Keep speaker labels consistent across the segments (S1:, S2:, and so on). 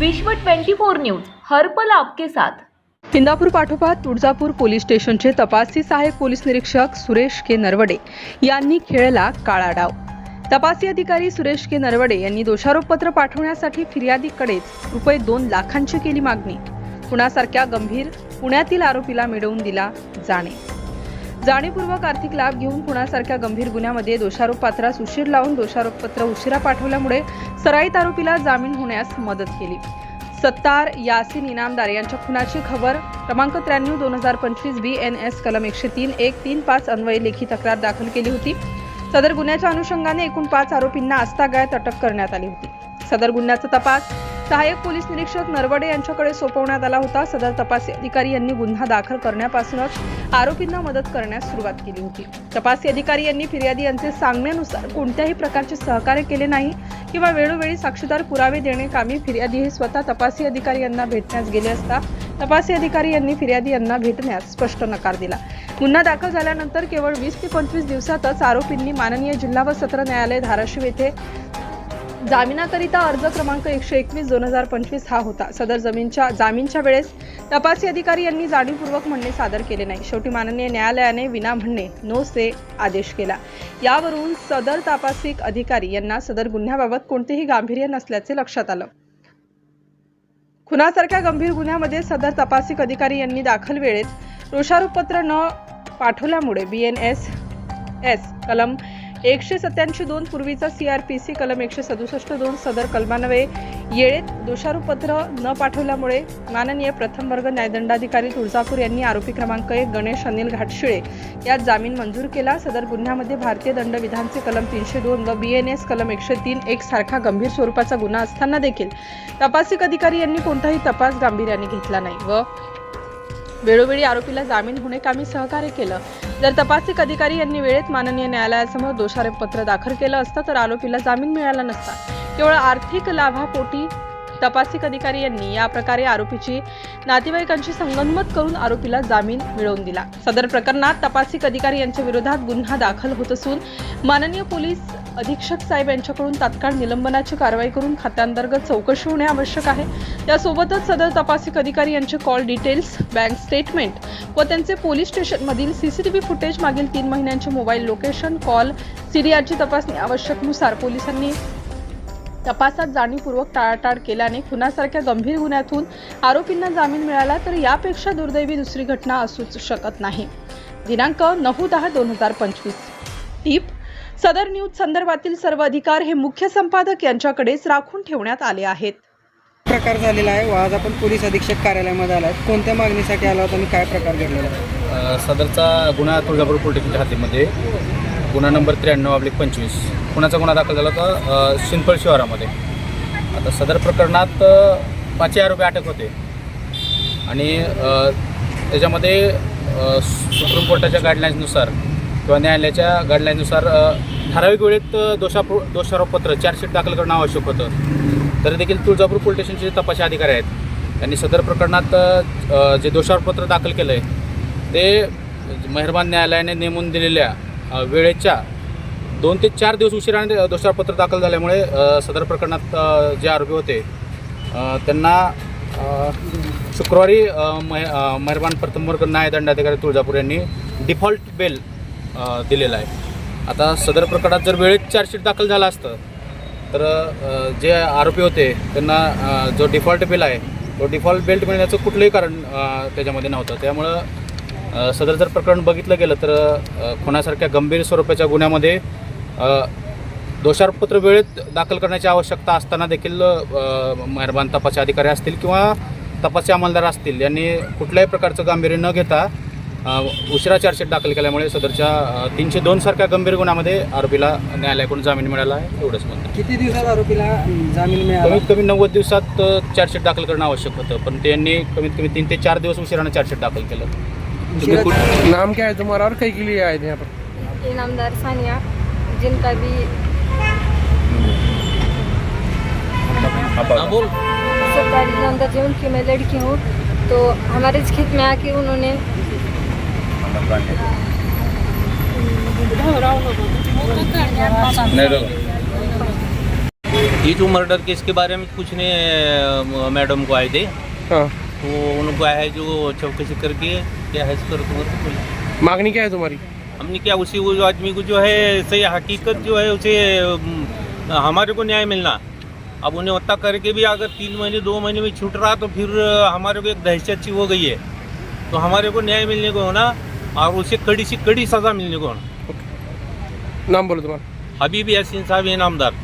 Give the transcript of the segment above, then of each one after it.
S1: विश्व 24 न्यूज हर्पल आपके साथ.
S2: इंदापूर पाठोपाठ तुळजापूर पोलीस स्टेशनचे तपासी सहाय्यक पोलीस निरीक्षक सुरेश के नरवडे यांनी खेळला काळा डाव. तपासी अधिकारी सुरेश के नरवडे यांनी दोषारोपपत्र पाठवण्यासाठी फिर्यादीकडेच रुपये दोन लाखांची केली मागणी. कुणासारख्या गंभीर पुण्यातील आरोपीला मिळवून दिला जाणे. जाणीवपूर्वक आर्थिक लाभ घेऊन कुणासारख्या गंभीर गुन्ह्यामध्ये दोषारोपपात्रास उशीर लावून दोषारोपपत्र उशिरा पाठवल्यामुळे सराईत आरोपीला जामीन होण्यास मदत केली. सत्तार यासिन इनामदार यांच्या खुनाची खबर क्रमांक त्र्याण्णव दोन हजार पंचवीस बी एन एस कलम एकशे तीन एक तीन पाच अन्वये लेखी तक्रार दाखल केली होती. सदर गुन्ह्याच्या अनुषंगाने एकूण पाच आरोपींना आस्थागायत अटक करण्यात आली होती. सदर गुन्ह्याचा तपास सहाय्यक पोलीस निरीक्षक नरवडे यांच्याकडे सोपवण्यात आला होता. सदर तपास अधिकारी यांनी गुन्हा दाखल करण्यापासूनच आरोपींना मदत करण्यास सुरुवात केली होती. तपासी अधिकारी यांनी फिर्यादी यांचे सांगण्यानुसार कोणत्याही प्रकारचे सहकार्य केले नाही किंवा वेळोवेळी साक्षीदार पुरावे देणे कामी फिर्यादी हे स्वतः तपासी अधिकारी यांना भेटण्यास गेले असता तपासी अधिकारी यांनी फिर्यादी यांना भेटण्यास स्पष्ट नकार दिला. गुन्हा दाखल झाल्यानंतर केवळ वीस ते पंचवीस दिवसातच आरोपींनी माननीय जिल्हा व सत्र न्यायालय धाराशिव येथे जामिनाकरिता अर्ज क्रमांक एकशे एकवीस दोन हजार पंचवीस हा होता. सदर जमीनच्या जामीनच्या वेळेस तपासी अधिकारी यांनी जाणीवपूर्वक म्हणणे सादर केले नाही. शेवटी माननीय न्यायालयाने विना म्हणणे नो से आदेश केला. यावरून सदर तपासिक अधिकारी यांना सदर गुन्ह्याबाबत कोणतेही गांभीर्य नसल्याचे लक्षात आलं. खुनासारख्या गंभीर गुन्ह्यामध्ये सदर तपासिक अधिकारी यांनी दाखल वेळेत दोषारोपपत्र न पाठवल्यामुळे बी एन एस एस कलम एकशे सत्याऐंशी दोन पूर्वीचा सीआरपीसी कलम एकशे सदुसष्ट दोन सदर कलमान्वये येळेत दोषारोपत्र न पाठवल्यामुळे माननीय प्रथम वर्ग न्यायदंडाधिकारी तुळजापूर यांनी आरोपी क्रमांक एक गणेश अनिल घाटशिळे यात जामीन मंजूर केला. सदर गुन्ह्यामध्ये भारतीय दंडविधानचे कलम तीनशे दोन व बी एन एस कलम एकशे तीन एक सारखा गंभीर स्वरूपाचा गुन्हा असताना देखील तपासिक अधिकारी यांनी कोणताही तपास गांभीर्याने घेतला नाही व वेळोवेळी आरोपीला जामीन होणे कामी सहकार्य केलं. जर तपासिक अधिकारी यांनी वेळेत माननीय न्यायालयासमोर दोषारोपपत्र दाखल केलं असतं तर आरोपीला जामीन मिळाला नसता. केवळ आर्थिक लाभापोटी तपासिक अधिकारी यांनी या प्रकारे आरोपीची नातेवाईकांशी संगनमत करून आरोपीला जामीन मिळवून दिला. सदर प्रकरणात तपासिक अधिकारी यांच्या विरोधात गुन्हा दाखल होत असून माननीय पोलीस अधीक्षक साहेब यांच्याकडून तात्काळ निलंबनाची कारवाई करून खात्यांतर्गत चौकशी होणे आवश्यक आहे. त्यासोबतच सदर तपासिक अधिकारी यांचे कॉल डिटेल्स बँक स्टेटमेंट व त्यांचे पोलीस स्टेशनमधील सीसीटीव्ही फुटेज मागील तीन महिन्यांचे मोबाईल लोकेशन कॉल सीडीआरची तपासणी आवश्यकनुसार पोलिसांनी तपासात जाणीवपूर्वक टाळाटाळ केल्याने खुनासारख्या गंभीर गुन्ह्यातून आरोपींना जामीन मिळाला तर यापेक्षा दुर्दैवी दुसरी घटना असूच शकत नाही. दिनांक नऊ दहा दोन हजार पंचवीस. टीप सदर न्यूज संदर्भातील सर्व अधिकार हे मुख्य संपादक यांच्याकडेच राखून ठेवण्यात आले आहेत.
S3: प्रकार झालेला आहे. व आज आपण पोलीस अधीक्षक कार्यालयामध्ये आलात कोणत्या मागणीसाठी आला होता आणि काय प्रकार घडलेला आहे?
S4: सदरचा गुन्हा तुळजापूर पोलीस स्टेशनच्या हद्दीमध्ये गुन्हा नंबर त्र्याण्णव अब्लिक पंचवीस. खुनाचा गुन्हा दाखल झाला होता सिंपल शहरामध्ये शिवारामध्ये. आता सदर प्रकरणात अ, पाचही आरोपी अटक होते. आणि त्याच्यामध्ये सुप्रीम कोर्टाच्या गाईडलाईन्सनुसार किंवा न्यायालयाच्या गाईडलाईन्सनुसार ठराविक वेळेत अ, दोषापो दोषारोपपत्र चार्जशीट दाखल करणं आवश्यक होतं. तरी देखील तुळजापूर पोलीस स्टेशनचे तपासी अधिकारी आहेत त्यांनी सदर प्रकरणात जे दोषारोपपत्र दाखल केलं आहे ते मेहरबान न्यायालयाने नेमून दिलेल्या वेळेच्या दोन ते चार दिवस उशिराने दोषारपत्र दाखल झाल्यामुळे सदर प्रकरणात जे आरोपी होते त्यांना शुक्रवारी अ, महे मेहरबान प्रथम वर्ग न्यायदंडाधिकारी तुळजापूर यांनी डिफॉल्ट बेल दिलेला आहे. आता सदर प्रकरणात जर वेळेत चार्जशीट दाखल झाला असतं तर जे आरोपी होते त्यांना जो डिफॉल्ट बिल आहे तो डिफॉल्ट बेल्ट मिळण्याचं कुठलंही कारण त्याच्यामध्ये नव्हतं. त्यामुळं सदर जर प्रकरण बघितलं गेलं तर अ, गंभीर स्वरूपाच्या गुन्ह्यामध्ये अ, दोषारोपपत्र वेळेत दाखल करण्याची आवश्यकता असताना देखील मेहरबान तपासी अधिकारी असतील किंवा तपासी अंमलदार असतील यांनी कुठल्याही प्रकारचं गांभीर्य न घेता उशिरा चार्जशीट दाखल केल्यामुळे सदरच्या तीनशे दोन सारख्या गंभीर गुन्ह्यामध्ये आरोपीला न्यायालयाकडून जामीन मिळाला आहे एवढंच म्हणतो.
S3: किती दिवसात आरोपीला जामीन मिळाला?
S4: कमीत कमी नव्वद दिवसात चार्जशीट दाखल करणं आवश्यक होतं पण त्यांनी कमीत कमी तीन ते चार दिवस उशिरानं चार्जशीट दाखल केलं.
S5: नाम क्या है तुम्हारा और कई के लिए आए थे यहाँ पर
S6: इनामदार सानिया. जिनका भी सरकारी इनामदार जो उनकी मैं लड़की हूँ तो हमारे इस खेत में आके उन्होंने
S7: ये जो मर्डर केस के बारे में पूछने मैडम को आए थे।
S5: हाँ।
S7: तो उनको आया है जो चौकसी करके क्या है तुम्हारे
S5: मागणी क्या है तुम्हारी?
S7: हमने क्या उसी वो आदमी को जो है सही हकीकत जो है उसे हमारे को न्याय मिलना। अब उन्हें उतना करके भी अगर तीन महीने दो महीने में छूट रहा तो फिर हमारे को एक दहशत सी हो गई है। तो हमारे को न्याय मिलने को होना और उसे कड़ी से कड़ी सज़ा मिलने को होना।
S5: नाम बोलो तुम्हारा।
S7: हबीब यासीन साहब ये नामदार।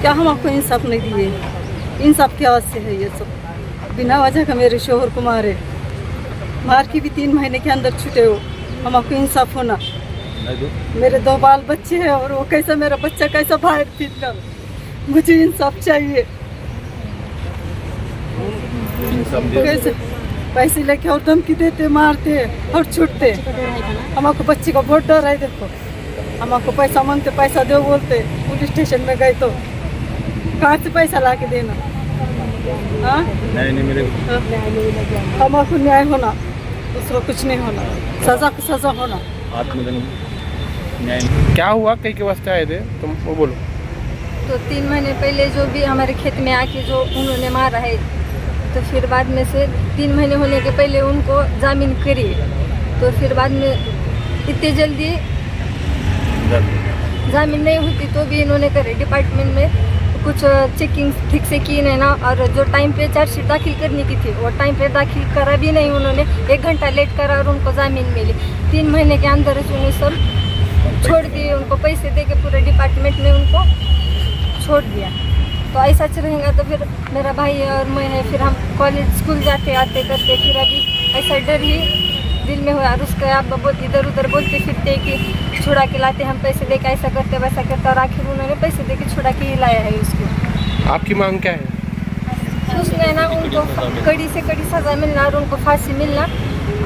S6: क्या हम आपको इंसाफ नहीं दिए? इंसाफ क्या से है ये सब। बिना वजह का मेरे शोहर को मारे मार के भी तीन महीने के अंदर छूटे हो। हम आपको इंसाफ होना। मेरे दो बाल बच्चे हैं और वो कैसा मेरा बच्चा कैसा बाहर फिर मुझे इंसाफ चाहिए। कैसे? पैसे लेके और धमकी देते मारते और छूटते। हम आपको बच्चे का बहुत डर है देखो। हम आपको पैसा मांगते पैसा दो बोलते पुलिस स्टेशन में गए तो। कहाँ से पैसा ला के देना हाँ। हम आपको न्याय होना। उसको कुछ नहीं होना। सजा सजा होना।
S5: क्या हुआ? कई के वास्ते आए थे? तुम वो बोलो।
S6: तो तीन महीने पहले जो भी हमारे खेत में आके जो उन्होंने मारा है तो फिर बाद में से तीन महीने होने के पहले उनको जामीन करी। तो फिर बाद में इतने जल्दी जामीन। नहीं होती तो भी इन्होंने करे डिपार्टमेंट में। कुछ चेकिंग ठीक से की नहीं ना। और जो टाइम पे चार्जशीट दाखिल करने की थी, वो टाइम पे दाखिल करा भी नहीं उन्होंने। एक घंटा लेट करा और उनको जामीन मिली। तीन महीने के अंदर उन्हें सब छोड़ दिए। उनको पैसे दे के पूरे डिपार्टमेंट ने उनको छोड़ दिया। तो ऐसा रहेगा तो फिर मेरा भाई और मैं है, फिर हम कॉलेज स्कूल जाते आते करते, फिर अभी ऐसा डर ही दिल में हुआ। और उसका आप बहुत इधर उधर बोलते फिरते कि छुड़ा के लाते हम पैसे दे के ऐसा करते वैसा करते और आखिर उन्होंने पैसे दे के छुड़ा के ही लाया है उसको।
S5: आपकी मांग क्या है?
S6: उसने ना उनको कड़ी से कड़ी सज़ा मिलना और उनको फांसी मिलना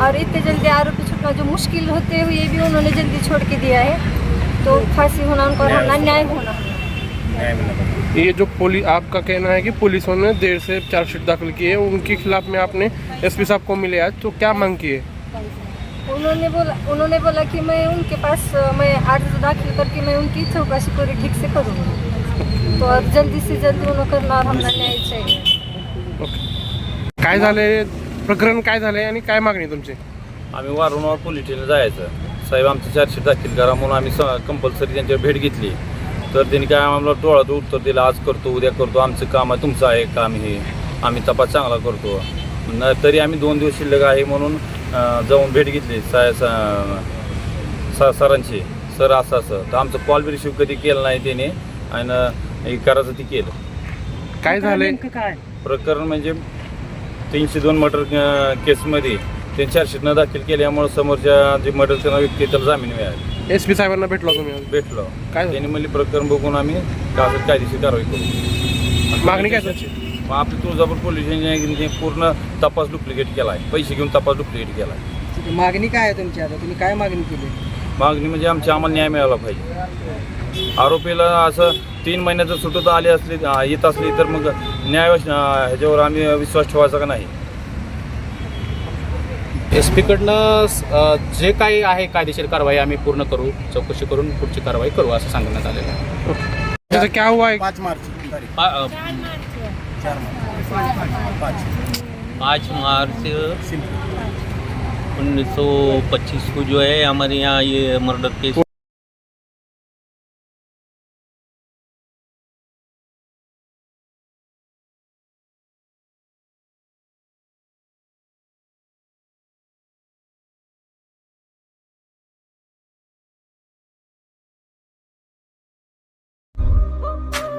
S6: और इतने जल्दी आरोपी छूटना जो मुश्किल होते हुए भी उन्होंने जल्दी छोड़ के दिया है। तो फांसी होना उनको और होना। न्याय होना
S5: ये जो पुलिस आपका कहना है कि पुलिस ने देर से चार्जशीट दाखिल की है उनके खिलाफ में आपने एसपी साहब को मिले आज तो क्या मांग की है?
S6: उन्होंने बोला उन्होंने बोला कि मैं उनके पास मैं अर्ज दाखिल करके मैं उनकी चौकसी पूरी ठीक से करूँगी तो और जल्दी से जल्दी उन्होंने करना हमला न्याय चाहिए
S5: ओके काय झाले? प्रकरण काय झाले आणि काय मागणी तुमची?
S8: आम्ही वारंवार पोलीस जायचं. साहेब आमचं चार्जशीट दाखल करा म्हणून आम्ही कंपल्सरी त्यांच्यावर भेट घेतली. तर त्यांनी काय आम्हाला डोळ्यात उत्तर दिलं आज करतो उद्या करतो आमचं काम आहे तुमचं आहे काम हे. आम्ही तपास चांगला करतो. तरी आम्ही दोन दिवस शिल्लक आहे म्हणून जाऊन भेट घेतली सा सा- सा सरांची. सर असं असं. तर आमचं कॉल बी रिसिव्ह कधी केलं नाही त्याने. आणि हे करायचं ते केलं.
S5: काय झाले
S8: प्रकरण म्हणजे तीनशे दोन मर्डर केसमध्ये ते चार्जशीट न दाखल केल्यामुळे समोरच्या जे मर्डर करणारा व्यक्ती त्याला जामीन मिळाला.
S5: एस पी साहेबांना भेटला तुम्ही?
S8: भेटलो.
S5: काय?
S8: त्यांनी म्हणले प्रकरण बघून आम्ही कायदेशीर कारवाई करू.
S5: मागणी काय तुमची
S8: मग आपली तुळजापूर पोलीस स्टेशनने पूर्ण तपास डुप्लिकेट केला आहे पैसे घेऊन तपास डुप्लिकेट केला आहे
S3: ठीक आहे. मागणी काय आहे तुमची आता? तुम्ही काय मागणी केली?
S8: मागणी म्हणजे आमची आम्हाला न्याय मिळाला पाहिजे. आरोपीला असं तीन महिन्याचं सुटत आली असली आ, येत असली तर मग न्याय अ, ह्याच्यावर आम्ही विश्वास ठेवायचा का नाही?
S4: एस पीकडनं जे काही आहे कायदेशीर कारवाई आम्ही पूर्ण करू चौकशी करून पुढची कारवाई करू असं सांगण्यात आलेलं आहे.
S5: जैसे क्या हुआ है
S7: पा- अ, पाँच. मार्च उन्नीस सौ पच्चीस को जो है हमारे यहाँ ये मर्डर केस